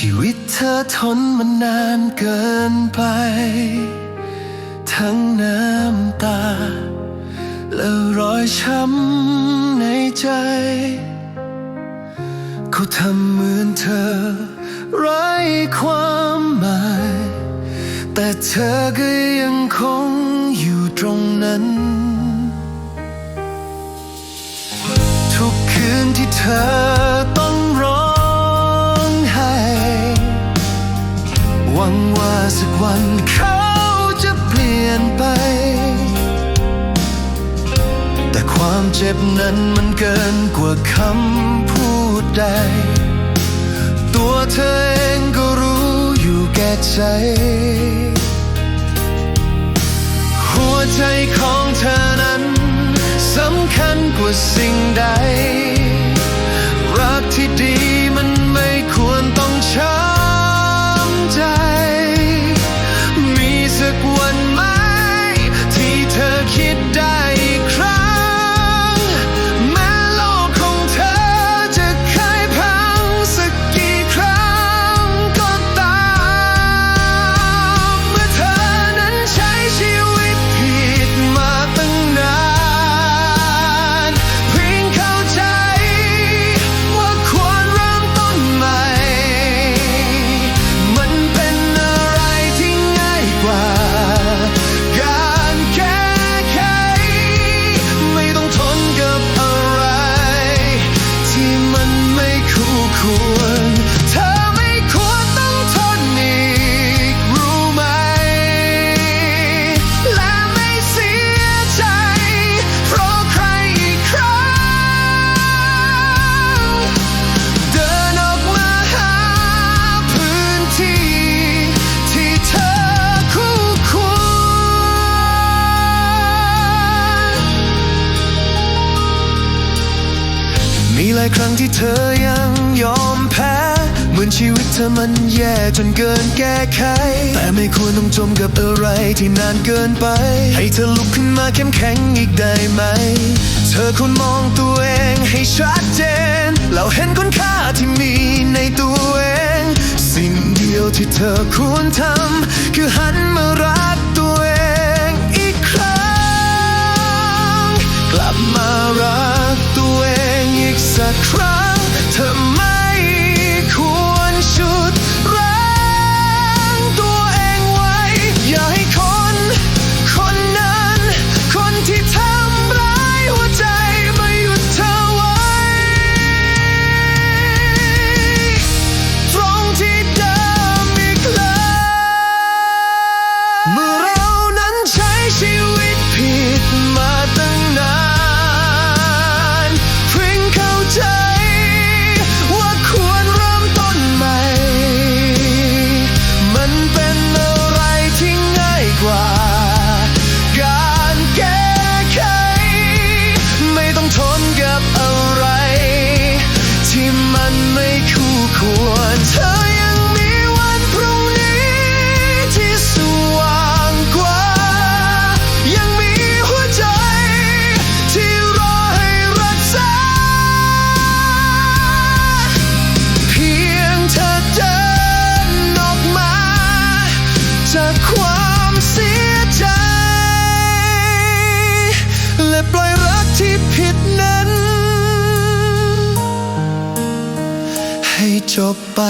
ชีวิตเธอทนมานานเกินไป ทั้งน้ำตา และรอยช้ำในใจ เขาทำเหมือนเธอ ไร้ความหมาย แต่เธอก็ยังคงอยู่ตรงนั้น ทุกคืนที่เธอ วังว่าสักวันเขาจะเปลี่ยนไป แต่ความเจ็บนั้นมันเกินกว่าคำพูดใด ตัวเธอเองก็รู้อยู่แก่ใจ หลายครั้งที่เธอยังยอมแพ้ เหมือนชีวิตเธอมันแย่จนเกินแก้ไข แต่ไม่ควรต้องจมกับอะไรที่นานเกินไป ให้เธอลุกขึ้นมาเข้มแข็งอีกได้ไหม เธอควรมองตัวเองให้ชัดเจน แล้วเห็นคุณค่าที่มีในตัวเอง สิ่งเดียวที่เธอควรทำคือหันมา อี ให้จบไป